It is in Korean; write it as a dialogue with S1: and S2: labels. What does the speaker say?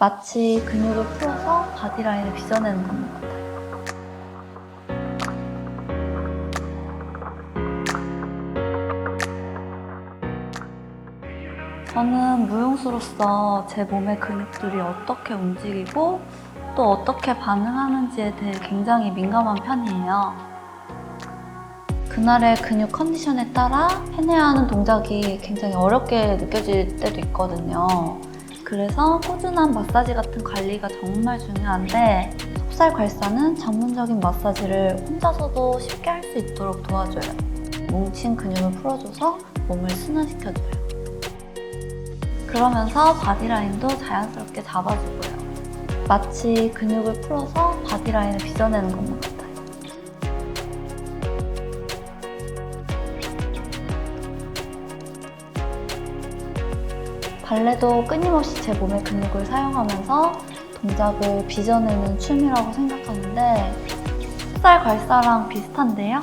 S1: 마치 근육을 풀어서 바디라인을 빚어내는 것 같아요. 저는 무용수로서 제 몸의 근육들이 어떻게 움직이고 또 어떻게 반응하는지에 대해 굉장히 민감한 편이에요. 그날의 근육 컨디션에 따라 해내야 하는 동작이 굉장히 어렵게 느껴질 때도 있거든요. 그래서 꾸준한 마사지 같은 관리가 정말 중요한데 속살 괄사는 전문적인 마사지를 혼자서도 쉽게 할 수 있도록 도와줘요. 뭉친 근육을 풀어줘서 몸을 순환시켜줘요. 그러면서 바디라인도 자연스럽게 잡아주고요. 마치 근육을 풀어서 바디라인을 빚어내는 같 발레도 끊임없이 제 몸의 근육을 사용하면서 동작을 빚어내는 춤이라고 생각하는데 흑살 괄사랑 비슷한데요?